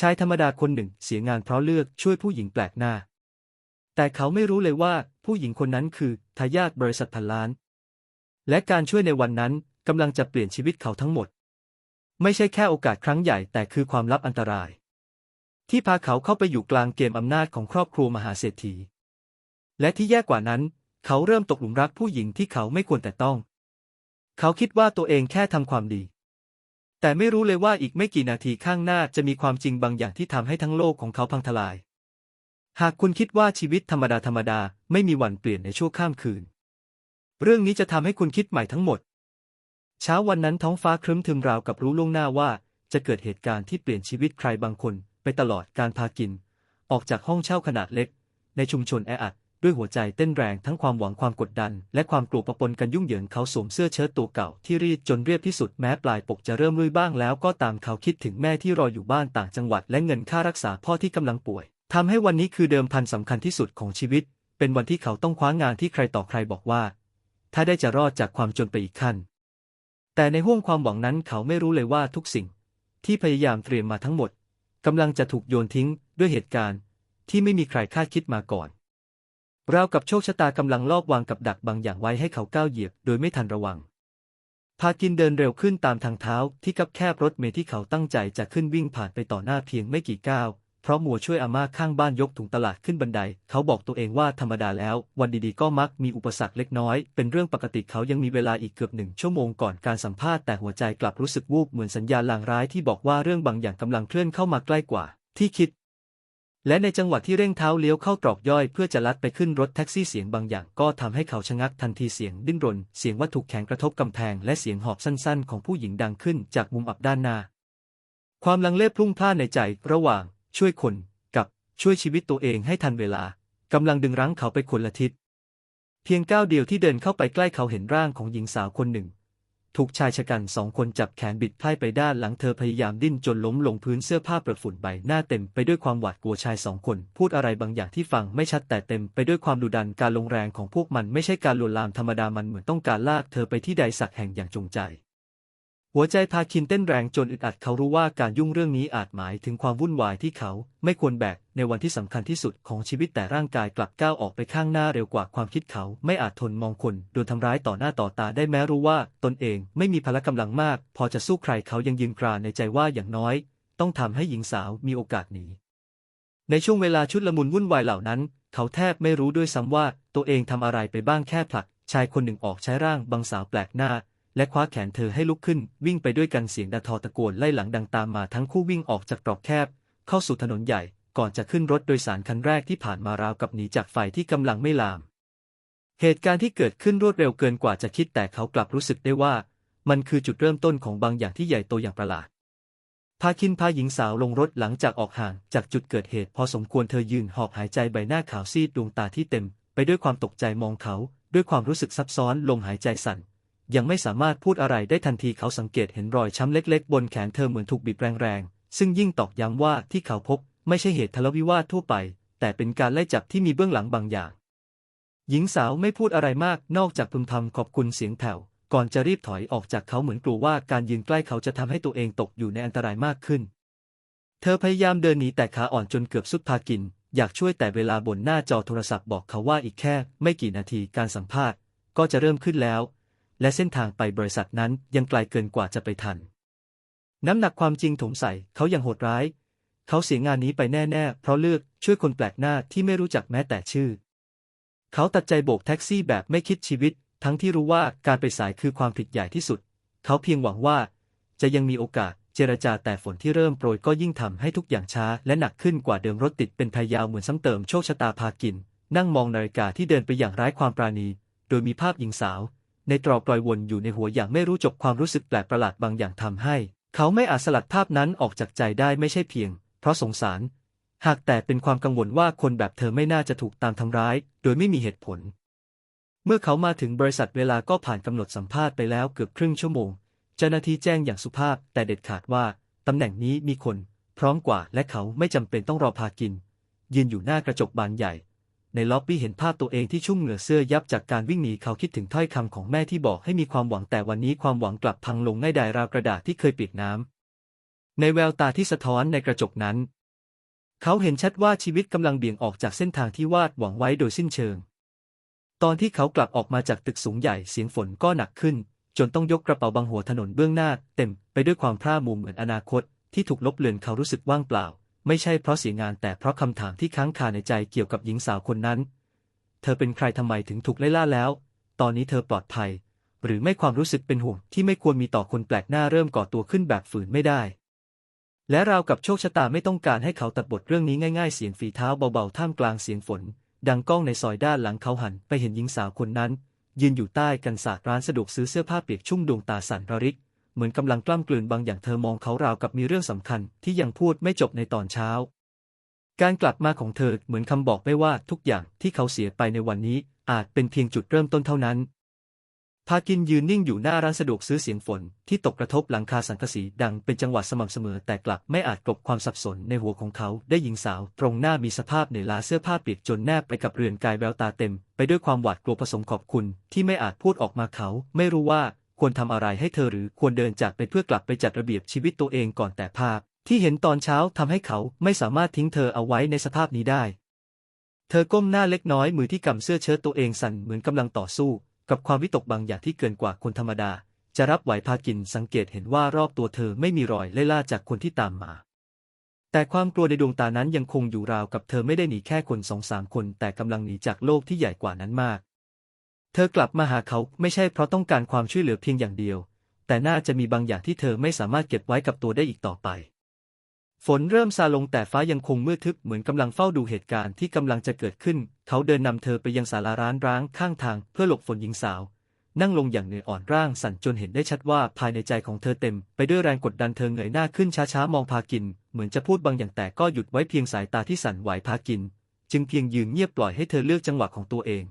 ชายธรรมดาคนหนึ่งเสียงานเพราะเลือกช่วยผู้หญิงแปลกหน้า แต่เขาไม่รู้เลยว่าผู้หญิงคนนั้นคือทายาทบริษัทพันล้าน และการช่วยในวันนั้นกำลังจะเปลี่ยนชีวิตเขาทั้งหมด ไม่ใช่แค่โอกาสครั้งใหญ่แต่คือความลับอันตราย ที่พาเขาเข้าไปอยู่กลางเกมอำนาจของครอบครัวมหาเศรษฐี และที่แย่กว่านั้น เขาเริ่มตกหลุมรักผู้หญิงที่เขาไม่ควรแต่ต้อง เขาคิดว่าตัวเองแค่ทำความดี แต่ไม่รู้เลยว่าอีกไม่กี่นาทีข้างหน้าจะมีความจริงบางอย่างที่ทำให้ทั้งโลกของเขาพังทลาย หากคุณคิดว่าชีวิตธรรมดาธรรมดาไม่มีวันเปลี่ยนในชั่วข้ามคืน เรื่องนี้จะทำให้คุณคิดใหม่ทั้งหมด เช้าวันนั้นท้องฟ้าครึ้มทึมราวกับรู้ล่วงหน้าว่า จะเกิดเหตุการณ์ที่เปลี่ยนชีวิตใครบางคน ไปตลอดการพากิน ออกจากห้องเช่าขนาดเล็ก ในชุมชนแออัด ด้วยหัวใจเต้นแรงทั้งความหวังความกดดัน และความกลัวปะปนกันยุ่งเหยิงเขาสวมเสื้อเชิ้ตตัวเก่าที่รีดจนเรียบที่สุดแม้ปลายปกจะเริ่มลุยบ้างแล้วก็ตามเขาคิดถึงแม่ที่รออยู่บ้านต่างจังหวัด และเงินค่ารักษาพ่อที่กำลังป่วยทำให้วันนี้คือเดิมพันสำคัญที่สุดของชีวิต เป็นวันที่เขาต้องคว้างานที่ใครต่อใครบอกว่า ถ้าได้จะรอดจากความจนไปอีกขั้น แต่ในห้วงความหวังนั้นเขาไม่รู้เลยว่าทุกสิ่ง ที่พยายามเตรียมมาทั้งหมดกำลังจะถูกโยนทิ้งด้วยเหตุการณ์ ที่ไม่มีใครคาดคิดมาก่อน ราวกับโชคชะตากำลังลอบวางกับดักบางอย่างไว้ให้เขาก้าวเหยียบโดยไม่ทันระวัง พากินเดินเร็วขึ้นตามทางเท้าที่คับแคบรถเมล์ที่เขาตั้งใจจะขึ้นวิ่งผ่านไปต่อหน้าเพียงไม่กี่ก้าว เพราะมัวช่วยอาม่าข้างบ้านยกถุงตลาดขึ้นบันได เขาบอกตัวเองว่าธรรมดาแล้ว วันดีๆก็มักมีอุปสรรคเล็กน้อย เป็นเรื่องปกติเขายังมีเวลาอีกเกือบหนึ่งชั่วโมงก่อนการสัมภาษณ์แต่หัวใจกลับรู้สึกวูบเหมือนสัญญาณลางร้ายที่บอกว่าเรื่องบางอย่างกำลังเคลื่อนเข้ามาใกล้กว่า ที่คิด และในจังหวะที่เร่งเท้าเลี้ยวเข้าตรอกย่อยเพื่อจะลัดไปขึ้นรถแท็กซี่เสียงบางอย่างก็ทำให้เขาชะงักทันทีเสียงดิ้นรน เสียงวัตถุแข็งกระทบกำแพงและเสียงหอบสั้นๆ ของผู้หญิงดังขึ้นจากมุมอับด้านหน้า ความลังเลพลุ่งพล่านในใจระหว่าง ช่วยคนกับช่วยชีวิตตัวเองให้ทันเวลากำลังดึงรั้งเขาไปคนละทิศ เพียงก้าวเดียวที่เดินเข้าไปใกล้เขาเห็นร่างของหญิงสาวคนหนึ่ง ถูกชายชะกันสองคนจับแขนบิดไพ่ไปด้านหลังเธอพยายามดิ้นจนล้มลงพื้นเสื้อผ้าเปรอะฝุ่นใบหน้าเต็มไปด้วยความหวาดกลัวชายสองคน พูดอะไรบางอย่างที่ฟังไม่ชัดแต่เต็มไปด้วยความดุดันการลงแรงของพวกมันไม่ใช่การลวนลามธรรมดามันเหมือนต้องการลากเธอไปที่ใดสักแห่งอย่างจงใจ หัวใจพาคินเต้นแรงจนอึดอัดเขารู้ว่าการยุ่งเรื่องนี้อาจหมายถึงความวุ่นวายที่เขาไม่ควรแบกในวันที่สำคัญที่สุดของชีวิตแต่ร่างกายกลับก้าวออกไปข้างหน้าเร็วกว่าความคิดเขา ไม่อาจทนมองคนโดนทำร้ายต่อหน้าต่อตาได้แม้รู้ว่าตนเองไม่มีพละกำลังมาก พอจะสู้ใครเขายังยืนกรานในใจว่าอย่างน้อย ต้องทำให้หญิงสาวมีโอกาสหนีในช่วงเวลาชุดละมุนวุ่นวายเหล่านั้น เขาแทบไม่รู้ด้วยซ้ำว่าตัวเองทำอะไรไปบ้างแค่ผลักชายคนหนึ่งออกใช้ร่างบางสาวแปลกหน้า และคว้าแขนเธอให้ลุกขึ้น วิ่งไปด้วยกันเสียงดาทอตะโกนไล่หลังดังตามมาทั้งคู่วิ่งออกจากตรอกแคบ เข้าสู่ถนนใหญ่ก่อนจะขึ้นรถโดยสารคันแรกที่ผ่านมาราวกับหนีจากไฟที่กำลังไม่ลาม เหตุการณ์ที่เกิดขึ้นรวดเร็วเกินกว่าจะคิดแต่เขากลับรู้สึกได้ว่า มันคือจุดเริ่มต้นของบางอย่างที่ใหญ่โตอย่างประหลาดพาคินพาหญิงสาวลงรถหลังจากออกห่างจากจุดเกิดเหตุ พอสมควรเธอยืนหอบหายใจใบหน้าขาวซีดดวงตาที่เต็ม ไปด้วยความตกใจมองเขา ด้วยความรู้สึกซับซ้อนลมหายใจสั่น ยังไม่สามารถพูดอะไรได้ทันทีเขาสังเกตเห็นรอยช้ำเล็กๆ บนแขนเธอเหมือนถูกบีบแรงๆ ซึ่งยิ่งตอกย้ำว่าที่เขาพบไม่ใช่เหตุทะเลาะวิวาททั่วไป แต่เป็นการไล่จับที่มีเบื้องหลังบางอย่าง หญิงสาวไม่พูดอะไรมากนอกจากพึมพำขอบคุณเสียงแผ่วก่อนจะรีบถอยออกจากเขาเหมือนกลัวว่าการยืนใกล้เขาจะทำให้ตัวเองตกอยู่ในอันตรายมากขึ้น เธอพยายามเดินหนีแต่ขาอ่อนจนเกือบสุดพากิน อยากช่วยแต่เวลาบนหน้าจอโทรศัพท์บอกเขาว่าอีกแค่ ไม่กี่นาทีการสัมภาษณ์ ก็จะเริ่มขึ้นแล้ว และเส้นทางไปบริษัทนั้นยังไกลเกินกว่าจะไปทัน น้ำหนักความจริงถมใส่เขายังโหดร้าย เขาเสียงานนี้ไปแน่ๆ เพราะเลือกช่วยคนแปลกหน้าที่ไม่รู้จักแม้แต่ชื่อ เขาตัดใจโบกแท็กซี่แบบไม่คิดชีวิต ทั้งที่รู้ว่าการไปสายคือความผิดใหญ่ที่สุด เขาเพียงหวังว่า จะยังมีโอกาสเจรจาแต่ฝนที่เริ่มโปรยก็ยิ่งทำให้ทุกอย่างช้า และหนักขึ้นกว่าเดิมรถติดเป็นพายาวเหมือนซ้ำเติมโชคชะตาพากิน นั่งมองนาฬิกาที่เดินไปอย่างไร้ความปราณี โดยมีภาพหญิงสาว ในตรอกปล่อยวนอยู่ในหัวอย่างไม่รู้จบความรู้สึกแปลกประหลาดบางอย่างทำให้ เขาไม่อาจสลัดภาพนั้นออกจากใจได้ไม่ใช่เพียง เพราะสงสาร หากแต่เป็นความกังวลว่าคนแบบเธอไม่น่าจะถูกตามทำร้าย โดยไม่มีเหตุผล เมื่อเขามาถึงบริษัทเวลาก็ผ่านกำหนดสัมภาษณ์ไปแล้วเกือบครึ่งชั่วโมง เจ้าหน้าที่แจ้งอย่างสุภาพแต่เด็ดขาดว่าตำแหน่งนี้มีคน พร้อมกว่าและเขาไม่จำเป็นต้องรอพากิน ยืนอยู่หน้ากระจกบานใหญ่ ในล็อบบี้เห็นภาพตัวเองที่ชุ่มเหงื่อเสื้อยับจากการวิ่งหนีเขาคิดถึงถ้อยคำของแม่ที่บอกให้มีความหวังแต่วันนี้ความหวังกลับพังลงง่ายดายราวกระดาษที่เคยเปียกน้ในแววตาที่สะท้อนในกระจกนั้น เขาเห็นชัดว่าชีวิตกำลังเบี่ยงออกจากเส้นทางที่วาดหวังไว้โดยสิ้นเชิง ตอนที่เขากลับออกมาจากตึกสูงใหญ่เสียงฝนก็หนักขึ้น จนต้องยกกระเป๋าบังหัวถนนเบื้องหน้า เต็มไปด้วยความพร่ามัวเหมือนอนาคต ที่ถูกลบเลือนเขารู้สึกว่างเปล่า ไม่ใช่เพราะเสียงานแต่เพราะคำถามที่ค้างคาในใจเกี่ยวกับหญิงสาวคนนั้น เธอเป็นใครทำไมถึงถูกไล่ล่าแล้ว ตอนนี้เธอปลอดภัย หรือไม่ความรู้สึกเป็นห่วงที่ไม่ควรมีต่อคนแปลกหน้าเริ่มก่อตัวขึ้นแบบฝืนไม่ได้ และราวกับโชคชะตาไม่ต้องการให้เขาตัดบทเรื่องนี้ง่าย ๆ เสียงฝีเท้าเบาๆท่ามกลางเสียงฝน ดังก้องในซอยด้านหลังเขาหันไปเห็นหญิงสาวคนนั้น ยืนอยู่ใต้กันศาสตร์ร้านสะดวกซื้อเสื้อผ้าเปียกชุ่มดวงตาสั่นระริก เหมือนกำลังกล้ำกลืนบางอย่างเธอมองเขาราวกับมีเรื่องสำคัญที่ยังพูดไม่จบในตอนเช้า การกลับมาของเธอเหมือนคำบอกไม่ว่าทุกอย่างที่เขาเสียไปในวันนี้อาจเป็นเพียงจุดเริ่มต้นเท่านั้น พากินยืนนิ่งอยู่หน้าร้านสะดวกซื้อเสียงฝนที่ตกกระทบหลังคาสังกะสีดังเป็นจังหวะสม่ำเสมอแต่กลับไม่อาจกลบความสับสนในหัวของเขาได้หญิงสาว ตรงหน้ามีสภาพเหนื่อยล้าเสื้อผ้าเปียกจนแนบไปกับเรือนกายแววตาเต็ม ไปด้วยความหวาดกลัวผสมขอบคุณที่ไม่อาจพูดออกมาเขา ไม่รู้ว่า ควรทำอะไรให้เธอหรือควรเดินจากไปเพื่อกลับไปจัดระเบียบชีวิตตัวเองก่อนแต่ภาพ ที่เห็นตอนเช้าทำให้เขาไม่สามารถทิ้งเธอเอาไว้ในสภาพนี้ได้ เธอก้มหน้าเล็กน้อยมือที่กำเสื้อเชิ้ตตัวเองสั่นเหมือนกำลังต่อสู้ กับความวิตกบางอย่างที่เกินกว่าคนธรรมดา จะรับไหวพากินสังเกตเห็นว่ารอบตัวเธอไม่มีรอยไล่ล่าจากคนที่ตามมาแต่ความกลัวในดวงตานั้นยังคงอยู่ราวกับเธอไม่ได้หนีแค่คนสองสามคนแต่กำลังหนีจากโลกที่ใหญ่กว่านั้นมาก เธอกลับมาหาเขาไม่ใช่เพราะต้องการความช่วยเหลือเพียงอย่างเดียว แต่น่าจะมีบางอย่างที่เธอไม่สามารถเก็บไว้กับตัวได้อีกต่อไป ฝนเริ่มซาลงแต่ฟ้ายังคงมืดทึบเหมือนกำลังเฝ้าดูเหตุการณ์ที่กำลังจะเกิดขึ้น เขาเดินนำเธอไปยังศาลาร้านร้างข้างทางเพื่อหลบฝนหญิงสาว นั่งลงอย่างเหนื่อยอ่อนร่างสั่นจนเห็นได้ชัดว่าภายในใจของเธอเต็ม ไปด้วยแรงกดดันเธอเงยหน้าขึ้นช้าๆมองพากิน เหมือนจะพูดบางอย่างแต่ก็หยุดไว้เพียงสายตาที่สั่นไหวพากิน จึงเพียงยืนเงียบปล่อยให้เธอเลือกจังหวะของตัวเอง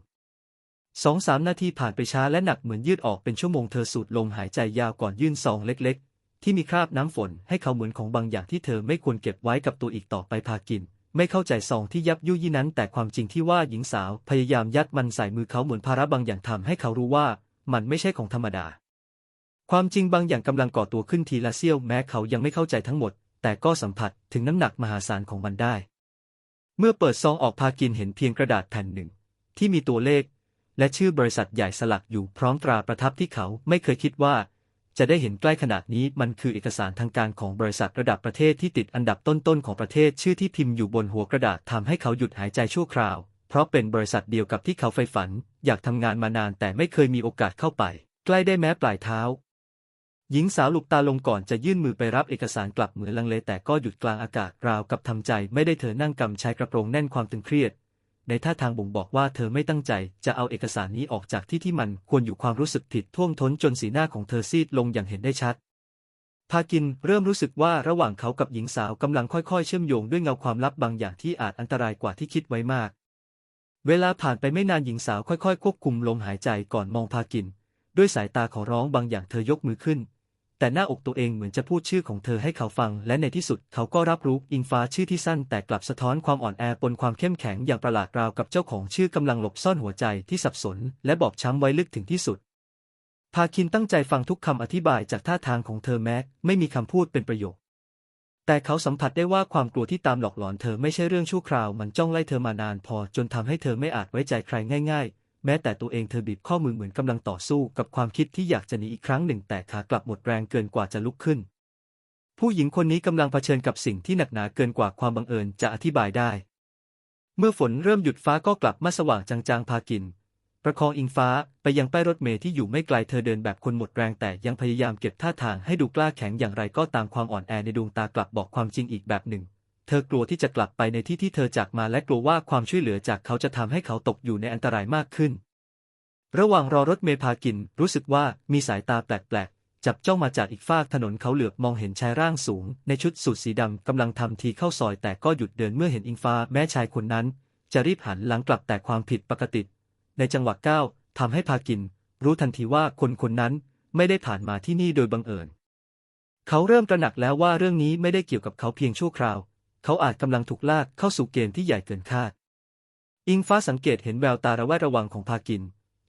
สองสามนาทีผ่านไปช้าและหนักเหมือนยืดออกเป็นชั่วโมงเธอสูดลมหายใจยาวก่อนยื่นซองเล็ก ๆ ที่มีคราบน้ำฝนให้เขาเหมือนของบางอย่างที่เธอไม่ควรเก็บไว้กับตัวอีกต่อไปพากิน ไม่เข้าใจซองที่ยับยุยี่นั้น แต่ความจริงที่ว่าหญิงสาวพยายามยัดมันใส่มือเขาเหมือนภาระบางอย่างทำให้เขารู้ว่า มันไม่ใช่ของธรรมดา ความจริงบางอย่างกำลังก่อตัวขึ้นทีละเสี้ยวแม้เขายังไม่เข้าใจทั้งหมด แต่ก็สัมผัสถึงน้ำหนักมหาศาลของมันได้ เมื่อเปิดซองออกพากินเห็นเพียงกระดาษแผ่นหนึ่ง ที่มีตัวเลข และชื่อบริษัทใหญ่สลักอยู่พร้อมตราประทับที่เขาไม่เคยคิดว่า จะได้เห็นใกล้ขนาดนี้มันคือเอกสารทางการของบริษัทระดับประเทศที่ติดอันดับต้นๆของประเทศชื่อที่พิมพ์อยู่บนหัวกระดาษทำให้เขาหยุดหายใจชั่วคราว เพราะเป็นบริษัทเดียวกับที่เขาใฝ่ฝัน อยากทำงานมานานแต่ไม่เคยมีโอกาสเข้าไป ใกล้ได้แม้ปลายเท้าหญิงสาวหลุบตาลงก่อนจะยื่นมือไปรับเอกสารกลับเหมือนลังเลแต่ก็หยุดกลางอากาศราวกับทำใจไม่ได้เธอนั่งกำชายกระโปรงแน่นความตึงเครียด ในท่าทางบ่งบอกว่าเธอไม่ตั้งใจจะเอาเอกสารนี้ออกจากที่ที่มันควรอยู่ความรู้สึกผิดท่วมท้นจนสีหน้าของเธอซีดลงอย่างเห็นได้ชัด พากินเริ่มรู้สึกว่าระหว่างเขากับหญิงสาวกำลังค่อยๆ เชื่อมโยงด้วยเงาความลับบางอย่างที่อาจอันตรายกว่าที่คิดไว้มาก เวลาผ่านไปไม่นานหญิงสาวค่อยๆ ควบคุมลมหายใจก่อนมองพากิน ด้วยสายตาขอร้องบางอย่างเธอยกมือขึ้น แต่หน้าอกตัวเองเหมือนจะพูดชื่อของเธอให้เขาฟัง และในที่สุดเขาก็รับรู้อิงฟ้าชื่อที่สั้น แต่กลับสะท้อนความอ่อนแอปนความเข้มแข็งอย่างประหลาดราวกับเจ้าของชื่อกำลังหลบซ่อนหัวใจที่สับสน และบอบช้ำไว้ลึกถึงที่สุด พาคินตั้งใจฟังทุกคำอธิบายจากท่าทางของเธอแม้ไม่มีคำพูดเป็นประโยค แต่เขาสัมผัสได้ว่าความกลัวที่ตามหลอกหลอนเธอไม่ใช่เรื่องชั่วคราว มันจ้องไล่เธอมานานพอจนทำให้เธอไม่อาจไว้ใจใครง่าย ๆ แม้แต่ตัวเองเธอบีบข้อมือเหมือนกำลังต่อสู้กับความคิดที่อยากจะหนีอีกครั้งหนึ่งแต่ขากลับหมดแรงเกินกว่าจะลุกขึ้น ผู้หญิงคนนี้กำลังเผชิญกับสิ่งที่หนักหนาเกินกว่าความบังเอิญจะอธิบายได้ เมื่อฝนเริ่มหยุดฟ้าก็กลับมาสว่างจางๆพากิน ประคองอิงฟ้าไปยังป้ายรถเมล์ที่อยู่ไม่ไกลเธอเดินแบบคนหมดแรงแต่ยังพยายามเก็บท่าทางให้ดูกล้าแข็งอย่างไรก็ตามความอ่อนแอในดวงตากลับบอกความจริงอีกแบบหนึ่ง เธอกลัวที่จะกลับไปในที่ที่เธอจากมาและกลัวว่าความช่วยเหลือจากเขาจะทำให้เขาตกอยู่ในอันตรายมากขึ้น ระหว่างรอรถเมล์พากิน รู้สึกว่ามีสายตาแปลกๆ จับจ้องมาจากอีกฟากถนนเขาเหลือบมองเห็นชายร่างสูง ในชุดสูทสีดำกำลังทำทีเข้าซอยแต่ก็หยุดเดินเมื่อเห็นอิงฟ้าแม้ชายคนนั้น จะรีบหันหลังกลับแต่ความผิดปกติ ในจังหวะก้าวทำให้พากิน รู้ทันทีว่าคนคนนั้นไม่ได้ผ่านมาที่นี่โดยบังเอิญ เขาเริ่มตระหนักแล้วว่าเรื่องนี้ไม่ได้เกี่ยวกับเขาเพียงชั่วคราว เขาอาจกำลังถูกลากเข้าสู่เกมที่ใหญ่เกินคาด อิงฟ้าสังเกตเห็นแววตาระแวดระวังของพากิน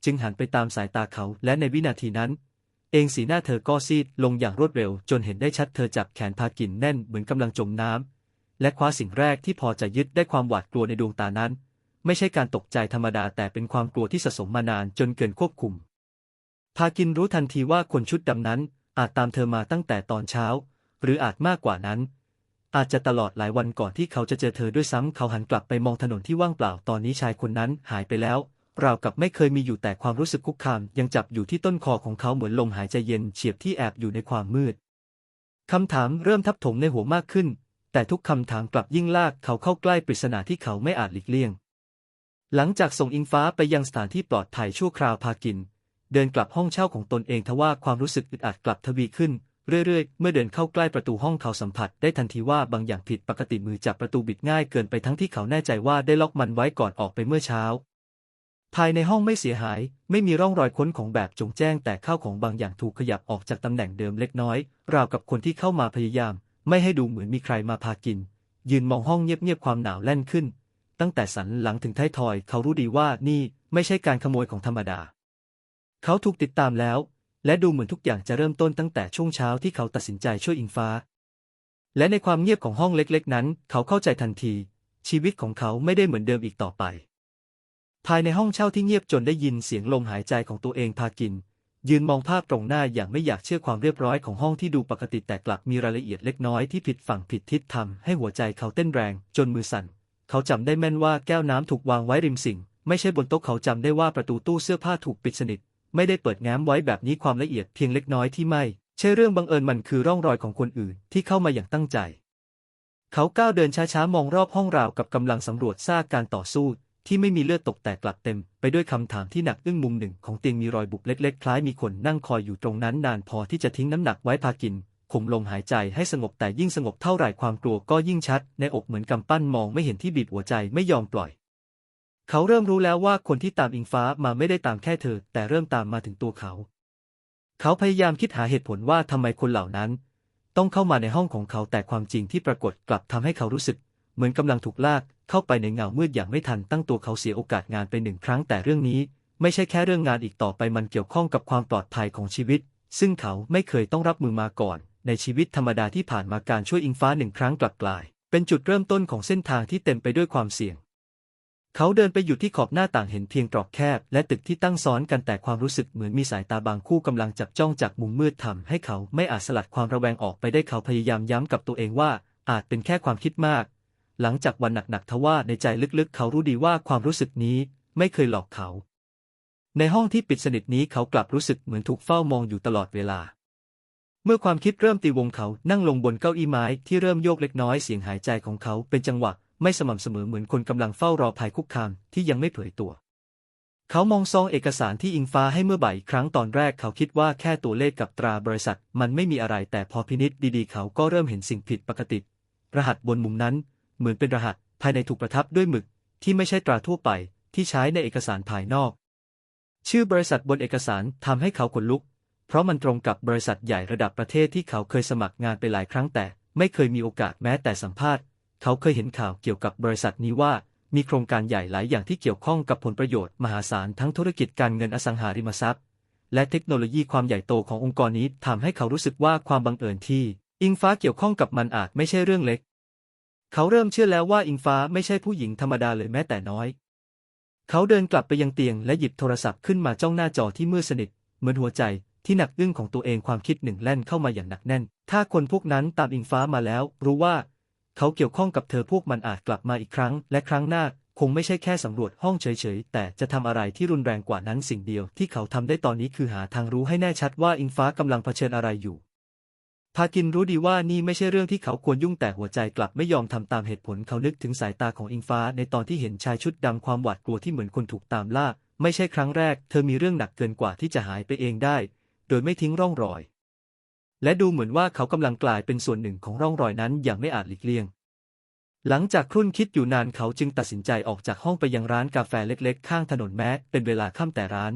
จึงหันไปตามสายตาเขาและในวินาทีนั้นเเองสีหน้าเธอก็ซีดลงอย่างรวดเร็ว จนเห็นได้ชัดเธอจับแขนพากินแน่นเหมือนกำลังจมน้ำและคว้าสิ่งแรกที่พอจะยึดได้ความหวาดกลัวในดวงตานั้น ไม่ใช่การตกใจธรรมดาแต่เป็นความกลัวที่สะสมมานานจนเกินควบคุมพากินรู้ทันทีว่าคนชุดดำนั้นอาจตามเธอมาตั้งแต่ตอนเช้า หรืออาจมากกว่านั้น อาจจะตลอดหลายวันก่อนที่เขาจะเจอเธอด้วยซ้ำเขาหันกลับไปมองถนนที่ว่างเปล่าตอนนี้ชายคนนั้นหายไปแล้วราวกับไม่เคยมีอยู่แต่ความรู้สึกคุกคาม ยังจับอยู่ที่ต้นคอของเขาเหมือนลมหายใจเย็นเฉียบที่แอบอยู่ในความมืด คำถามเริ่มทับถมในหัวมากขึ้น แต่ทุกคำถามกลับยิ่งลากเขาเข้าใกล้ปริศนาที่เขาไม่อาจหลีกเลี่ยง หลังจากส่งอิงฟ้าไปยังสถานที่ปลอดภัยชั่วคราวพากิน เดินกลับห้องเช่าของตนเองทว่าความรู้สึกอึดอัดกลับทวีขึ้น เรื่อยๆ เมื่อเดินเข้าใกล้ประตูห้องเขาสัมผัสได้ทันทีว่าบางอย่างผิดปกติมือจับประตูบิดง่ายเกินไปทั้งที่เขาแน่ใจว่าได้ล็อกมันไว้ก่อนออกไปเมื่อเช้า ภายในห้องไม่เสียหาย ไม่มีร่องรอยค้นของแบบจงแจ้งแต่ข้าวของบางอย่างถูกขยับออกจากตำแหน่งเดิมเล็กน้อย ราวกับคนที่เข้ามาพยายาม ไม่ให้ดูเหมือนมีใครมาพากิน ยืนมองห้องเงียบๆความหนาวแล่นขึ้น ตั้งแต่สันหลังถึงท้ายทอย เขารู้ดีว่านี่ไม่ใช่การขโมยของธรรมดา เขาถูกติดตามแล้ว และดูเหมือนทุกอย่างจะเริ่มต้นตั้งแต่ช่วงเช้าที่เขาตัดสินใจช่วยอิงฟ้า และในความเงียบของห้องเล็กๆ นั้น เขาเข้าใจทันที ชีวิตของเขาไม่ได้เหมือนเดิมอีกต่อไป ภายในห้องเช่าที่เงียบจนได้ยินเสียงลมหายใจของตัวเองพากิน ยืนมองภาพตรงหน้าอย่างไม่อยากเชื่อความเรียบร้อยของห้องที่ดูปกติแต่กลับมีรายละเอียดเล็กน้อยที่ผิดฝั่งผิดทิศทำให้หัวใจเขาเต้นแรง จนมือสั่น เขาจำได้แม่นว่าแก้วน้ำถูกวางไว้ริมสิ่ง ไม่ใช่บนโต๊ะเขาจำได้ว่าประตูตู้เสื้อผ้าถูกปิดสนิท ไม่ได้เปิดแง้มไว้แบบนี้ความละเอียดเพียงเล็กน้อยที่ไม่ ใช่เรื่องบังเอิญมันคือร่องรอยของคนอื่นที่เข้ามาอย่างตั้งใจ เขาก้าวเดินช้าๆ มองรอบห้องราวกับกำลังสำรวจซากการต่อสู้ที่ไม่มีเลือดตกแตกกลับเต็ม ไปด้วยคำถามที่หนักอึ้งมุมหนึ่งของเตียงมีรอยบุบเล็กๆ คล้ายมีคนนั่งคอยอยู่ตรงนั้นนานพอที่จะทิ้งน้ำหนักไว้พากินข่มลมหายใจให้สงบแต่ยิ่งสงบเท่าไหร่ความกลัวก็ยิ่งชัด ในอกเหมือนกำปั้นมองไม่เห็นที่บีบหัวใจไม่ยอมปล่อย เขาเริ่มรู้แล้วว่าคนที่ตามอิงฟ้ามาไม่ได้ตามแค่เธอ แต่เริ่มตามมาถึงตัวเขา เขาพยายามคิดหาเหตุผลว่าทำไมคนเหล่านั้น ต้องเข้ามาในห้องของเขาแต่ความจริงที่ปรากฏกลับทำให้เขารู้สึก เหมือนกำลังถูกลากเข้าไปในเงามืดอย่างไม่ทันตั้งตัวเขาเสียโอกาสงานไปหนึ่งครั้งแต่เรื่องนี้ ไม่ใช่แค่เรื่องงานอีกต่อไปมันเกี่ยวข้องกับความปลอดภัยของชีวิต ซึ่งเขาไม่เคยต้องรับมือมาก่อน ในชีวิตธรรมดาที่ผ่านมาการช่วยอิงฟ้าหนึ่งครั้งกลับกลาย เป็นจุดเริ่มต้นของเส้นทางที่เต็มไปด้วยความเสี่ยง เขาเดินไปอยู่ที่ขอบหน้าต่างเห็นเพียงตรอกแคบ และตึกที่ตั้งซ้อนกันแต่ความรู้สึกเหมือนมีสายตาบางคู่กำลังจับจ้องจากมุมมืดทำให้เขาไม่อาจสลัดความระแวงออกไปได้เขาพยายามย้ำกับตัวเองว่า อาจเป็นแค่ความคิดมาก หลังจากวันหนักๆทว่าในใจลึกๆ เขารู้ดีว่าความรู้สึกนี้ไม่เคยหลอกเขา ในห้องที่ปิดสนิทนี้เขากลับรู้สึกเหมือนถูกเฝ้ามองอยู่ตลอดเวลา เมื่อความคิดเริ่มตีวงเขานั่งลงบนเก้าอี้ไม้ที่เริ่มโยกเล็กน้อยเสียงหายใจของเขาเป็นจังหวะ ไม่สม่ำเสมอเหมือนคนกำลังเฝ้ารอภัยคุกคามที่ยังไม่เผยตัว เขามองซองเอกสารที่อิงฟ้าให้เมื่อบ่ายครั้งตอนแรกเขาคิดว่าแค่ตัวเลขกับตราบริษัท มันไม่มีอะไรแต่พอพินิษดีๆ เขาก็เริ่มเห็นสิ่งผิดปกติ รหัสบนมุมนั้น เหมือนเป็นรหัสภายในถูกประทับด้วยหมึก ที่ไม่ใช่ตราทั่วไป ที่ใช้ในเอกสารภายนอก ชื่อบริษัทบนเอกสารทำให้เขาขนลุก เพราะมันตรงกับบริษัทใหญ่ระดับประเทศที่เขาเคยสมัครงานไปหลายครั้งแต่ไม่เคยมีโอกาสแม้แต่สัมภาษณ์ เขาเคยเห็นข่าวเกี่ยวกับบริษัทนี้ว่า มีโครงการใหญ่หลายอย่างที่เกี่ยวข้องกับผลประโยชน์มหาศาลทั้งธุรกิจการเงินอสังหาริมทรัพย์ และเทคโนโลยีความใหญ่โตขององค์กรนี้ทำให้เขารู้สึกว่าความบังเอิญที่ อิงฟ้าเกี่ยวข้องกับมันอาจไม่ใช่เรื่องเล็ก เขาเริ่มเชื่อแล้วว่าอิงฟ้าไม่ใช่ผู้หญิงธรรมดาเลยแม้แต่น้อย เขาเดินกลับไปยังเตียงและหยิบโทรศัพท์ขึ้นมาจ้องหน้าจอที่มืดสนิทเหมือนหัวใจที่หนักอึ้งของตัวเองความคิดหนึ่งแล่นเข้ามาอย่างหนักแน่น ถ้าคนพวกนั้นตามอิงฟ้ามาแล้ว รู้ว่า เขาเกี่ยวข้องกับเธอพวกมันอาจกลับมาอีกครั้ง และครั้งหน้าคงไม่ใช่แค่สำรวจห้องเฉยๆ แต่จะทำอะไรที่รุนแรงกว่านั้นสิ่งเดียวที่เขาทำได้ตอนนี้คือหาทางรู้ให้แน่ชัดว่าอิงฟ้ากำลังเผชิญอะไรอยู่ พากินรู้ดีว่านี่ไม่ใช่เรื่องที่เขาควรยุ่งแต่หัวใจกลับไม่ยอมทำตามเหตุผลเขานึกถึงสายตาของอิงฟ้าในตอนที่เห็นชายชุดดำความหวาดกลัวที่เหมือนคนถูกตามล่า ไม่ใช่ครั้งแรก เธอมีเรื่องหนักเกินกว่าที่จะหายไปเองได้ โดยไม่ทิ้งร่องรอย และดูเหมือนว่าเขากำลังกลายเป็นส่วนหนึ่งของร่องรอยนั้นอย่างไม่อาจหลีกเลี่ยง หลังจากครุ่นคิดอยู่นานเขาจึงตัดสินใจออกจากห้องไปยังร้านกาแฟเล็กๆ ข้างถนนแม้ เป็นเวลาค่ำแต่ร้าน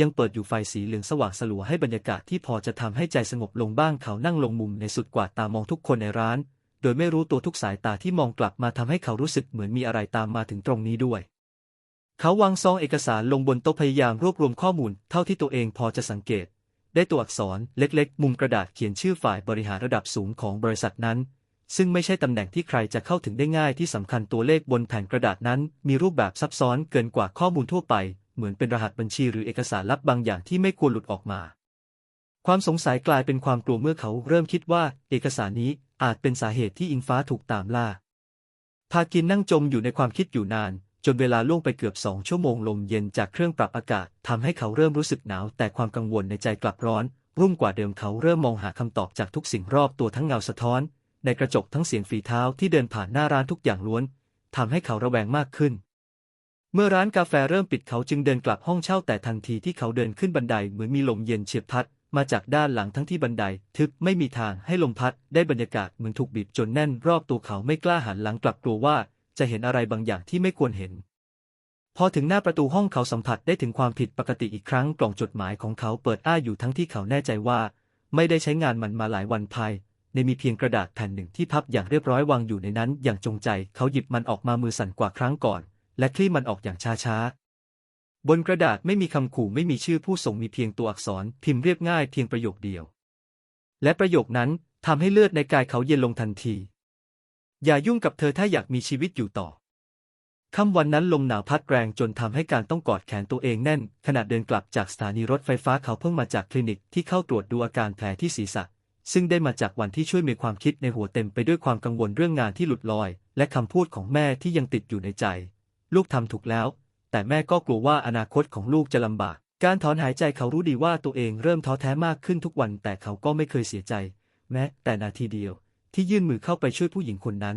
ยังเปิดอยู่ไฟสีเหลืองสว่างสลัวให้บรรยากาศที่พอจะทำให้ใจสงบลงบ้างเขานั่งลงมุมในสุดกว่าตามองทุกคนในร้าน โดยไม่รู้ตัวทุกสายตาที่มองกลับมาทำให้เขารู้สึกเหมือนมีอะไรตามมาถึงตรงนี้ด้วยเขาวางซองเอกสารลงบนโต๊ะพยายามรวบรวมข้อมูลเท่าที่ตัวเองพอจะสังเกต ได้ตัวอักษรเล็กๆ มุมกระดาษเขียนชื่อฝ่ายบริหารระดับสูงของบริษัทนั้น ซึ่งไม่ใช่ตำแหน่งที่ใครจะเข้าถึงได้ง่ายที่สำคัญตัวเลขบนแผ่นกระดาษนั้น มีรูปแบบซับซ้อนเกินกว่าข้อมูลทั่วไป เหมือนเป็นรหัสบัญชีหรือเอกสารลับบางอย่างที่ไม่ควรหลุดออกมา ความสงสัยกลายเป็นความกลัวเมื่อเขาเริ่มคิดว่า เอกสารนี้อาจเป็นสาเหตุที่อิงฟ้าถูกตามล่าพากินนั่งจมอยู่ในความคิดอยู่นาน จนเวลาล่วงไปเกือบสองชั่วโมงลมเย็นจากเครื่องปรับอากาศทำให้เขาเริ่มรู้สึกหนาว แต่ความกังวลในใจกลับร้อน รุ่มกว่าเดิมเขาเริ่มมองหาคำตอบจากทุกสิ่งรอบตัวทั้งเงาสะท้อน ในกระจกทั้งเสียงฝีเท้าที่เดินผ่านหน้าร้านทุกอย่างล้วนทำให้เขาระแวงมากขึ้น เมื่อร้านกาแฟเริ่มปิดเขาจึงเดินกลับห้องเช่าแต่ทันทีที่เขาเดินขึ้นบันไดเหมือนมีลมเย็นเฉียบพัดมาจากด้านหลังทั้งที่บันไดทึบไม่มีทางให้ลมพัดได้บรรยากาศเหมือนถูกบีบจนแน่นรอบตัวเขาไม่กล้าหันหลังกลับกลัวว่า จะเห็นอะไรบางอย่างที่ไม่ควรเห็น พอถึงหน้าประตูห้องเขาสัมผัสได้ถึงความผิดปกติอีกครั้งกล่องจดหมายของเขาเปิดอ้าอยู่ทั้งที่เขาแน่ใจว่า ไม่ได้ใช้งานมันมาหลายวันภายในมีเพียงกระดาษแผ่นหนึ่งที่พับอย่างเรียบร้อยวางอยู่ในนั้น อย่างจงใจ เขาหยิบมันออกมามือสั่นกว่าครั้งก่อน และคลี่มันออกอย่างช้าๆ บนกระดาษไม่มีคำขู่ไม่มีชื่อผู้ส่งมีเพียงตัวอักษร พิมพ์เรียบง่ายเพียงประโยคเดียว และประโยคนั้นทำให้เลือดในกายเขาเย็นลงทันที อย่ายุ่งกับเธอถ้าอยากมีชีวิตอยู่ต่อค่ำวันนั้นลมหนาวพัดแรงจนทำให้การต้องกอดแขนตัวเองแน่น ขณะเดินกลับจากสถานีรถไฟฟ้าเขาเพิ่งมาจากคลินิกที่เข้าตรวจดูอาการแผลที่ศีรษะ ซึ่งได้มาจากวันที่ช่วยมีความคิดในหัวเต็มไปด้วยความกังวลเรื่องงานที่หลุดลอย และคำพูดของแม่ที่ยังติดอยู่ในใจ ลูกทำถูกแล้ว แต่แม่ก็กลัวว่าอนาคตของลูกจะลำบาก การถอนหายใจเขารู้ดีว่าตัวเองเริ่มท้อแท้มากขึ้นทุกวัน แต่เขาก็ไม่เคยเสียใจ แม้แต่นาทีเดียว ที่ยื่นมือเข้าไปช่วยผู้หญิงคนนั้น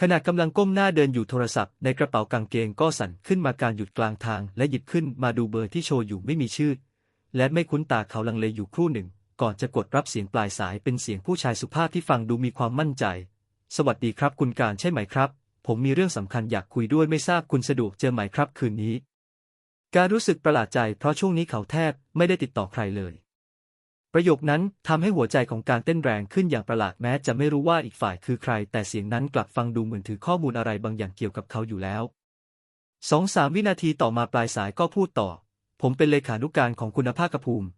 ขณะกำลังก้มหน้าเดินอยู่โทรศัพท์ในกระเป๋ากางเกงก็สั่นขึ้นมาการหยุดกลางทาง และหยิบขึ้นมาดูเบอร์ที่โชว์อยู่ไม่มีชื่อ และไม่คุ้นตาเขาลังเลอยู่ครู่หนึ่ง ก่อนจะกดรับเสียงปลายสายเป็นเสียงผู้ชายสุภาพที่ฟังดูมีความมั่นใจ สวัสดีครับคุณการใช่ไหมครับ ผมมีเรื่องสำคัญอยากคุยด้วยไม่ทราบคุณสะดวกเจอไหมครับคืนนี้ การรู้สึกประหลาดใจเพราะช่วงนี้เขาแทบไม่ได้ติดต่อใครเลย ประโยคนั้นทำให้หัวใจของการเต้นแรงขึ้นอย่างประหลาดแม้จะไม่รู้ว่าอีกฝ่ายคือใคร แต่เสียงนั้นกลับฟังดูเหมือนถือข้อมูลอะไรบางอย่างเกี่ยวกับเขาอยู่แล้วสองสามวินาทีต่อมาปลายสายก็พูดต่อ ผมเป็นเลขานุการของคุณภาคภูมิ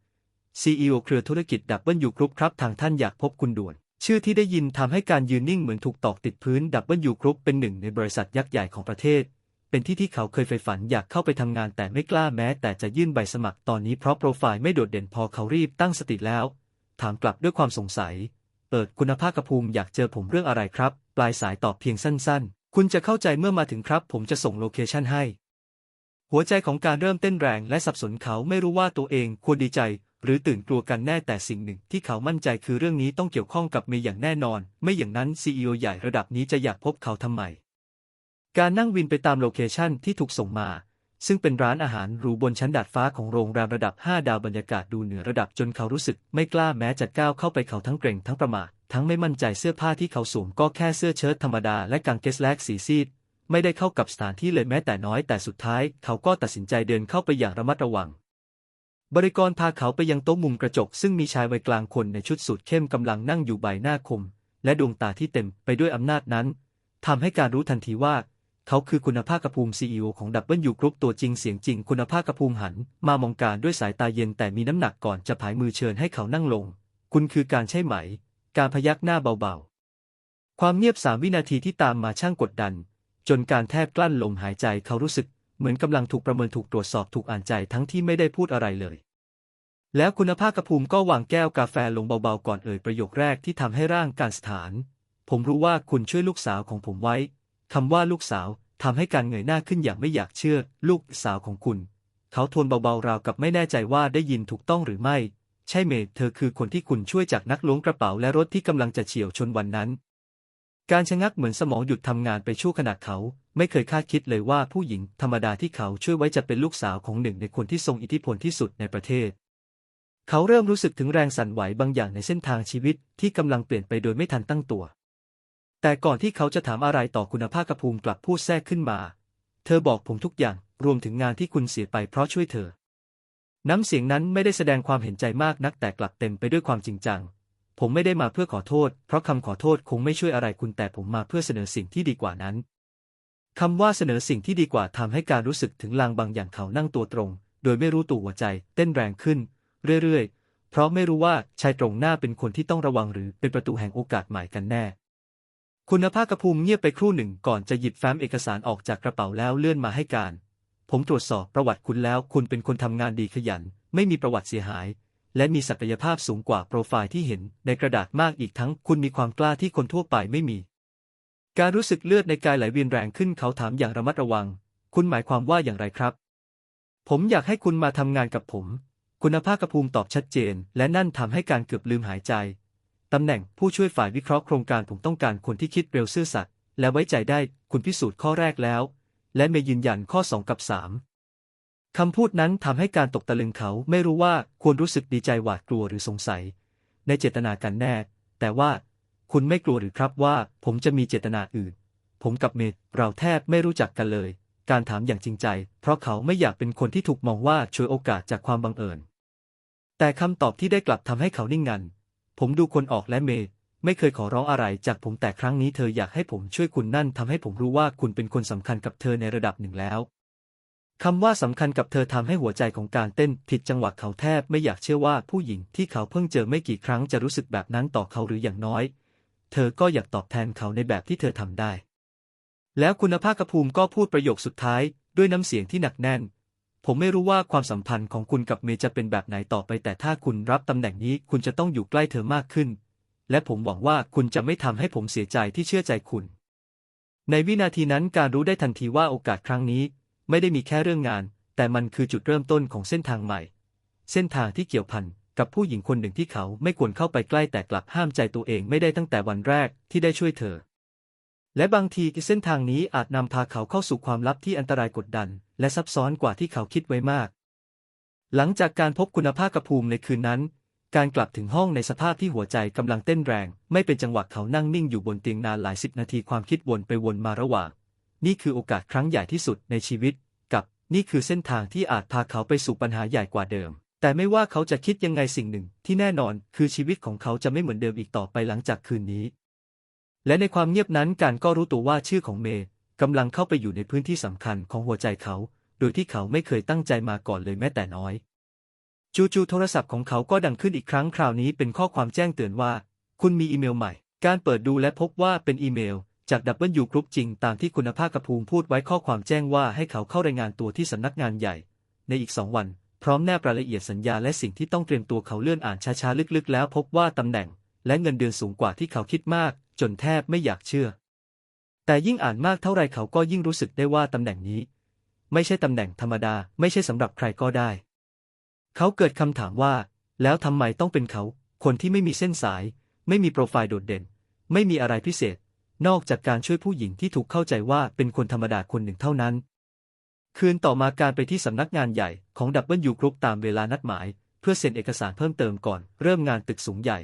CEO เครือธุรกิจดับเบิลยูกรุ๊ปครับ ทางท่านอยากพบคุณด่วน ชื่อที่ได้ยินทำให้การยืนนิ่งเหมือนถูกตอกติดพื้นดับเบิลยูกรุ๊ปเป็นหนึ่งในบริษัทยักษ์ใหญ่ของประเทศ เป็นที่ที่เขาเคยใฝ่ฝันอยากเข้าไปทำงานแต่ไม่กล้าแม้แต่จะยื่นใบสมัครตอนนี้เพราะโปรไฟล์ไม่โดดเด่นพอเขารีบตั้งสติแล้ว ถามกลับด้วยความสงสัย เปิดคุณภาคภูมิอยากเจอผมเรื่องอะไรครับ ปลายสายตอบเพียงสั้นๆ คุณจะเข้าใจเมื่อมาถึงครับ ผมจะส่งโลเคชั่นให้ หัวใจของการเริ่มเต้นแรงและสับสนเขาไม่รู้ว่าตัวเองควรดีใจ หรือตื่นกลัวกันแน่แต่สิ่งหนึ่งที่เขามั่นใจคือเรื่องนี้ต้องเกี่ยวข้องกับเมย์อย่างแน่นอน ไม่อย่างนั้นซีอใหญ่ระดับนี้จะอยากพบเขาทำไม การนั่งวินไปตามโลเคชันที่ถูกส่งมา ซึ่งเป็นร้านอาหารหรูบนชั้นดาดฟ้าของโรงแรมระดับ 5 ดาวบรรยากาศดูเหนือระดับจนเขารู้สึกไม่กล้าแม้จะก้าวเข้าไปเขาทั้งเกรงทั้งประม่าทั้งไม่มั่นใจเสื้อผ้าที่เขาสวมก็แค่เสื้อเชิ้ตธรรมดาและกางเกงแลกสีซีดไม่ได้เข้ากับสถานที่เลยแม้แต่น้อยแต่สุดท้าย เขาก็ตัดสินใจเดินเข้าไปอย่างระมัดระวัง บริกรพาเขาไปยังโต๊ะมุมกระจก ซึ่งมีชายวัยกลางคนในชุดสูทเข้มกำลังนั่งอยู่ใบหน้าคม และดวงตาที่เต็มไปด้วยอำนาจนั้นทำให้การรู้ทันทีว่า เขาคือคุณภาคกภูมิซีอีโอของดับเบิลยูกรุ๊ปตัวจริงเสียงจริงคุณภาคกภูมิหัน มามองการด้วยสายตาเย็นแต่มีน้ำหนักก่อนจะผายมือเชิญให้เขานั่งลง คุณคือการใช่ไหม การพยักหน้าเบาๆ ความเงียบสามวินาทีที่ตามมาช่างกดดัน จนการแทบกลั้นลมหายใจเขารู้สึก เหมือนกำลังถูกประเมินถูกตรวจสอบถูกอ่านใจทั้งที่ไม่ได้พูดอะไรเลย แล้วคุณภาคกภูมิก็วางแก้วกาแฟลงเบาๆก่อนเอ่ยประโยคแรกที่ทำให้ร่างการสถาน ผมรู้ว่าคุณช่วยลูกสาวของผมไว้ คำว่าลูกสาวทำให้การเงยหน้าขึ้นอย่างไม่อยากเชื่อ ลูกสาวของคุณ เขาทวนเบาๆราวกับไม่แน่ใจว่าได้ยินถูกต้องหรือไม่ ใช่เมย์เธอคือคนที่คุณช่วยจากนักล้วงกระเป๋าและรถที่กำลังจะเฉียวชนวันนั้น การชะงักเหมือนสมองหยุดทำงานไปชั่วขณะเขา ไม่เคยคาดคิดเลยว่าผู้หญิงธรรมดาที่เขาช่วยไว้จะเป็นลูกสาวของหนึ่งในคนที่ทรงอิทธิพลที่สุดในประเทศ เขาเริ่มรู้สึกถึงแรงสั่นไหวบางอย่างในเส้นทางชีวิตที่กำลังเปลี่ยนไปโดยไม่ทันตั้งตัว แต่ก่อนที่เขาจะถามอะไรต่อคุณภาคกระภูมิกลับพูดแทรกขึ้นมา เธอบอกผมทุกอย่าง รวมถึงงานที่คุณเสียไปเพราะช่วยเธอ น้ำเสียงนั้นไม่ได้แสดงความเห็นใจมากนักแต่กลับเต็มไปด้วยความจริงจัง ผมไม่ได้มาเพื่อขอโทษ เพราะคำขอโทษคงไม่ช่วยอะไรคุณแต่ผมมาเพื่อเสนอสิ่งที่ดีกว่านั้น คำว่าเสนอสิ่งที่ดีกว่าทำให้การรู้สึกถึงลางบางอย่างเขานั่งตัวตรง โดยไม่รู้ตัวหัวใจ เต้นแรงขึ้น เรื่อยๆ เพราะไม่รู้ว่าชายตรงหน้าเป็นคนที่ต้องระวังหรือเป็นประตูแห่งโอกาสใหม่กันแน่ คุณภาคภูมิเงียบไปครู่หนึ่งก่อนจะหยิบแฟ้มเอกสารออกจากกระเป๋าแล้วเลื่อนมาให้การ ผมตรวจสอบประวัติคุณแล้ว คุณเป็นคนทำงานดีขยัน ไม่มีประวัติเสียหาย และมีศักยภาพสูงกว่าโปรไฟล์ที่เห็นในกระดาษมากอีกทั้ง คุณมีความกล้าที่คนทั่วไปไม่มี การรู้สึกเลือดในกายไหลเวียนแรงขึ้นเขาถามอย่างระมัดระวัง คุณหมายความว่าอย่างไรครับ ผมอยากให้คุณมาทำงานกับผม คุณภาคภูมิตอบชัดเจน และนั่นทำให้การเกือบลืมหายใจ ตำแหน่งผู้ช่วยฝ่ายวิเคราะห์โครงการผมต้องการคนที่คิดเร็วซื่อสัตย์และไว้ใจได้คุณพิสูจน์ข้อแรกแล้ว และเมย์ยืนยันข้อ 2 กับ 3 คำพูดนั้นทำให้การตกตะลึงเขาไม่รู้ว่าควรรู้สึกดีใจหวาดกลัวหรือสงสัย ในเจตนากันแน่ แต่ว่า คุณไม่กลัวหรือครับว่า ผมจะมีเจตนาอื่น ผมกับเมย์เราแทบไม่รู้จักกันเลย การถามอย่างจริงใจ เพราะเขาไม่อยากเป็นคนที่ถูกมองว่าช่วยโอกาสจากความบังเอิญ แต่คำตอบที่ได้กลับทำให้เขานิ่งงัน ผมดูคนออกและเมย์ไม่เคยขอร้องอะไรจากผมแต่ครั้งนี้เธออยากให้ผมช่วยคุณนั่นทำให้ผมรู้ว่าคุณเป็นคนสำคัญกับเธอในระดับหนึ่งแล้วคำว่าสำคัญกับเธอทำให้หัวใจของการเต้นผิดจังหวะเขาแทบไม่อยากเชื่อว่าผู้หญิงที่เขาเพิ่งเจอไม่กี่ครั้งจะรู้สึกแบบนั้นต่อเขาหรืออย่างน้อย เธอก็อยากตอบแทนเขาในแบบที่เธอทำได้ แล้วคุณภาคภูมิก็พูดประโยคสุดท้าย ด้วยน้ำเสียงที่หนักแน่น ผมไม่รู้ว่าความสัมพันธ์ของคุณกับเมย์จะเป็นแบบไหนต่อไป แต่ถ้าคุณรับตำแหน่งนี้คุณจะต้องอยู่ใกล้เธอมากขึ้น และผมหวังว่าคุณจะไม่ทำให้ผมเสียใจที่เชื่อใจคุณ ในวินาทีนั้นการรู้ได้ทันทีว่าโอกาสครั้งนี้ ไม่ได้มีแค่เรื่องงาน แต่มันคือจุดเริ่มต้นของเส้นทางใหม่ เส้นทางที่เกี่ยวพันกับผู้หญิงคนหนึ่งที่เขาไม่ควรเข้าไปใกล้แต่กลับห้ามใจตัวเองไม่ได้ตั้งแต่วันแรกที่ได้ช่วยเธอ และบางทีเส้นทางนี้อาจนำพาเขาเข้าสู่ความลับที่อันตรายกดดัน และซับซ้อนกว่าที่เขาคิดไว้มาก หลังจากการพบคุณภาพกระภูมิในคืนนั้น การกลับถึงห้องในสภาพที่หัวใจกำลังเต้นแรง ไม่เป็นจังหวะเขานั่งนิ่งอยู่บนเตียงนานหลายสิบนาทีความคิดวนไปวนมาระหว่าง นี่คือโอกาสครั้งใหญ่ที่สุดในชีวิต กับนี่คือเส้นทางที่อาจพาเขาไปสู่ปัญหาใหญ่กว่าเดิม แต่ไม่ว่าเขาจะคิดยังไงสิ่งหนึ่ง ที่แน่นอนคือชีวิตของเขาจะไม่เหมือนเดิมอีกต่อไปหลังจากคืนนี้ และในความเงียบนั้นการก็รู้ตัวว่าชื่อของเมย์กำลังเข้าไปอยู่ในพื้นที่สำคัญของหัวใจเขา โดยที่เขาไม่เคยตั้งใจมาก่อนเลยแม้แต่น้อย จู่ๆโทรศัพท์ของเขาก็ดังขึ้นอีกครั้งคราวนี้เป็นข้อความแจ้งเตือนว่า คุณมีอีเมลใหม่ การเปิดดูและพบว่าเป็นอีเมล จากดับเบิลยูกรุ๊ปจริงตามที่คุณภาคกระภูมพูดไว้ข้อความแจ้งว่าให้เขาเข้ารายงานตัวที่สำนักงานใหญ่ ในอีกสองวัน พร้อมแนบรายละเอียดสัญญาและสิ่งที่ต้องเตรียมตัวเขาเลื่อนอ่านช้าๆลึกๆ แล้วพบว่าตำแหน่ง และเงินเดือนสูงกว่าที่เขาคิดมาก จนแทบไม่อยากเชื่อ แต่ยิ่งอ่านมากเท่าไรเขาก็ยิ่งรู้สึกได้ว่าตำแหน่งนี้ ไม่ใช่ตำแหน่งธรรมดา ไม่ใช่สำหรับใครก็ได้ เขาเกิดคำถามว่า แล้วทำไมต้องเป็นเขา คนที่ไม่มีเส้นสาย ไม่มีโปรไฟล์โดดเด่น ไม่มีอะไรพิเศษ นอกจากการช่วยผู้หญิงที่ถูกเข้าใจว่าเป็นคนธรรมดาคนหนึ่งเท่านั้น คืนต่อมาการไปที่สำนักงานใหญ่ของดับเบิลยูกรุ๊ปตามเวลานัดหมาย เพื่อเซ็นเอกสารเพิ่มเติมก่อน เริ่มงานตึกสูงใหญ่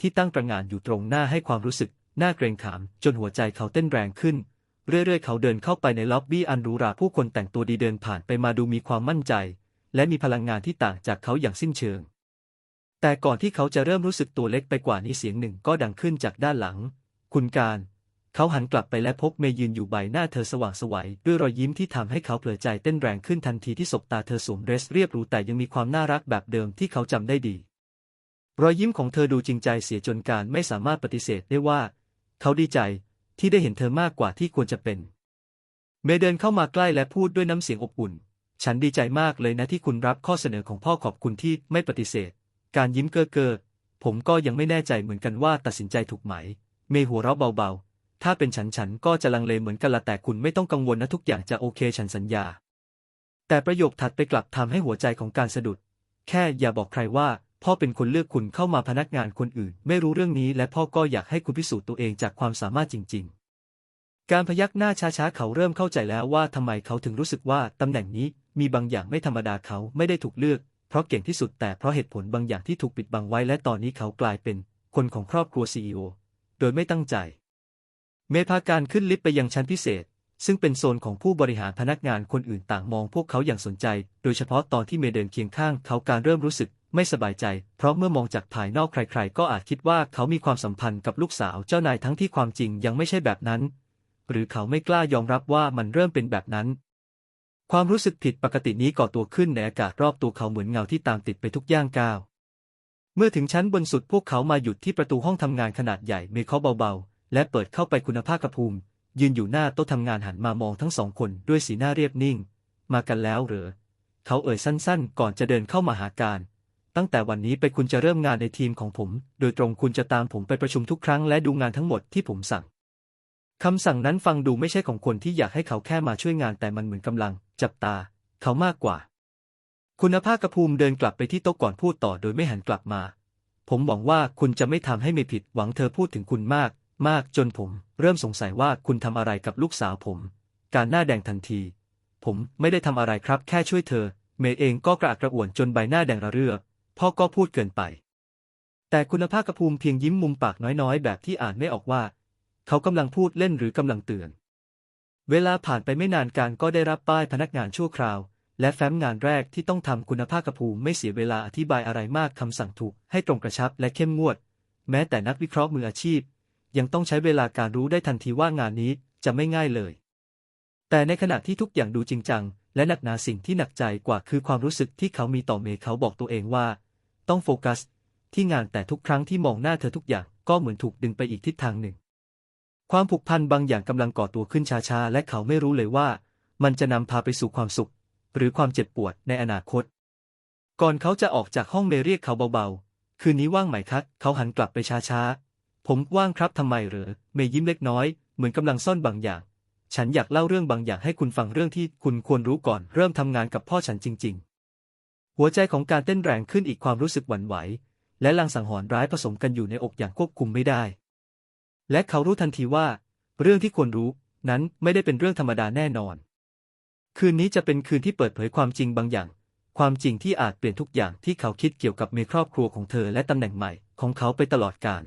ที่ตั้งประงานอยู่ตรงหน้าให้ความรู้สึก หน่าเกรงขาม จนหัวใจเขาเต้นแรงขึ้น เรื่อยๆ เขาเดินเข้าไปในล็อบบี้อันหรูหราผู้คนแต่งตัวดีเดินผ่านไปมาดูมีความมั่นใจ และมีพลังงานที่ต่างจากเขาอย่างสิ้นเชิง แต่ก่อนที่เขาจะเริ่มรู้สึกตัวเล็กไปกว่านี้เสียงหนึ่งก็ดังขึ้นจากด้านหลัง คุณการ เขาหันกลับไปและพบเมย์ยืนอยู่ใบหน้าเธอสว่างไสวัยด้วยรอยยิ้มที่ทำให้เขาเผลอใจเต้นแรงขึ้นทันทีที่สบตาเธอสวมเดรสเรียบหรูแต่ยังมีความน่ารักแบบเดิมที่เขาจำได้ดี รอยยิ้มของเธอดูจริงใจเสียจนการไม่สามารถปฏิเสธได้ว่า เขาดีใจที่ได้เห็นเธอมากกว่าที่ควรจะเป็น เมย์เดินเข้ามาใกล้และพูดด้วยน้ำเสียงอบอุ่น ฉันดีใจมากเลยนะที่คุณรับข้อเสนอของพ่อขอบคุณที่ไม่ปฏิเสธ การยิ้มเก้อเก้อผมก็ยังไม่แน่ใจเหมือนกันว่าตัดสินใจถูกไหม เมย์หัวเราะเบาๆ ถ้าเป็นฉันฉันก็จะลังเลเหมือนกันละแต่คุณไม่ต้องกังวลนะทุกอย่างจะโอเคฉันสัญญา แต่ประโยคถัดไปกลับทำให้หัวใจของการสะดุด แค่อย่าบอกใครว่า พ่อเป็นคนเลือกคุณเข้ามาพนักงานคนอื่น ไม่รู้เรื่องนี้และพ่อก็อยากให้คุณพิสูจน์ตัวเองจากความสามารถจริง ๆ การพยักหน้าช้าๆเขาเริ่มเข้าใจแล้วว่าทำไมเขาถึงรู้สึกว่าตำแหน่งนี้มีบางอย่างไม่ธรรมดาเขาไม่ได้ถูกเลือก เพราะเก่งที่สุดแต่เพราะเหตุผลบางอย่างที่ถูกปิดบังไว้และตอนนี้เขากลายเป็น คนของครอบครัวซีอโดยไม่ตั้งใจ เมพาการขึ้นลิฟต์ไปยังชั้นพิเศษ ซึ่งเป็นโซนของผู้บริหารพนักงานคนอื่นต่างมองพวกเขาอย่างสนใจ โดยเฉพาะตอนที่เมเดินเคียงข้างเขาการเริ่มรู้สึก ไม่สบายใจ เพราะเมื่อมองจากภายนอกใครๆ ก็อาจคิดว่าเขามีความสัมพันธ์กับลูกสาวเจ้านายทั้งที่ความจริงยังไม่ใช่แบบนั้น หรือเขาไม่กล้ายอมรับว่ามันเริ่มเป็นแบบนั้น ความรู้สึกผิดปกตินี้ก่อตัวขึ้นในอากาศรอบตัวเขาเหมือนเงาที่ตามติดไปทุกย่างก้าว เมื่อถึงชั้นบนสุดพวกเขามาหยุดที่ประตูห้องทำงานขนาดใหญ่เมเคาเบาๆ และเปิดเข้าไปคุณภาคภูมิ ยืนอยู่หน้าโต๊ะทำงานหันมามองทั้งสองคนด้วยสีหน้าเรียบนิ่ง มากันแล้วเหรอ เขาเอ่ยสั้นๆ ก่อนจะเดินเข้ามาหาการ ตั้งแต่วันนี้ไปคุณจะเริ่มงานในทีมของผม โดยตรงคุณจะตามผมไปประชุมทุกครั้งและดูงานทั้งหมดที่ผมสั่งคำสั่งนั้นฟังดูไม่ใช่ของคนที่อยากให้เขาแค่มาช่วยงานแต่มันเหมือนกำลัง จับตา เขามากกว่า คุณภาคภูมิเดินกลับไปที่โต๊ะก่อนพูดต่อโดยไม่หันกลับมา ผมหวังว่าคุณจะไม่ทำให้เมย์ผิดหวังเธอพูดถึงคุณมาก มากจนผม เริ่มสงสัยว่าคุณทำอะไรกับลูกสาวผม การหน้าแดงทันที ผมไม่ได้ทำอะไรครับ แค่ช่วยเธอ เมย์เองก็กระอักกระอ่วนจนใบหน้าแดงระเรื่อ พ่อก็พูดเกินไป แต่คุณภาคภูมิเพียงยิ้มมุมปากน้อยๆ แบบที่อ่านไม่ออกว่า เขากำลังพูดเล่นหรือกำลังเตือน เวลาผ่านไปไม่นานการก็ได้รับป้ายพนักงานชั่วคราว และแฟ้มงานแรกที่ต้องทำคุณภาคภูมิไม่เสียเวลาอธิบายอะไรมากคำสั่งถูกให้ตรงกระชับและเข้มงวด แม้แต่นักวิเคราะห์มืออาชีพ ยังต้องใช้เวลาการรู้ได้ทันทีว่างานนี้จะไม่ง่ายเลย แต่ในขณะที่ทุกอย่างดูจริงจัง และหนักหนาสิ่งที่หนักใจกว่าคือความรู้สึกที่เขามีต่อเมย์เขาบอกตัวเองว่า ต้องโฟกัส ที่งานแต่ทุกครั้งที่มองหน้าเธอทุกอย่างก็เหมือนถูกดึงไปอีกทิศทางหนึ่ง ความผูกพันบางอย่างกำลังก่อตัวขึ้นช้าๆ และเขาไม่รู้เลยว่า มันจะนำพาไปสู่ความสุข หรือความเจ็บปวดในอนาคต ก่อนเขาจะออกจากห้องเมย์เรียกเขาเบาๆ คืนนี้ว่างไหมคะเขาหันกลับไปช้าๆ ผมว่างครับทำไมเหรอ เมย์ยิ้มเล็กน้อย เหมือนกำลังซ่อนบางอย่าง ฉันอยากเล่าเรื่องบางอย่างให้คุณฟังเรื่องที่คุณควรรู้ก่อนเริ่มทำงานกับพ่อฉันจริง ๆ หัวใจของการเต้นแรงขึ้นอีกความรู้สึกหวั่นไหว และลังสังหรณ์ร้ายผสมกันอยู่ในอกอย่างควบคุมไม่ได้ และเขารู้ทันทีว่า เรื่องที่ควรรู้นั้นไม่ได้เป็นเรื่องธรรมดาแน่นอน คืนนี้จะเป็นคืนที่เปิดเผยความจริงบางอย่าง ความจริงที่อาจเปลี่ยนทุกอย่างที่เขาคิดเกี่ยวกับเมครอบครัวของเธอและตำแหน่งใหม่ของเขาไปตลอดกาล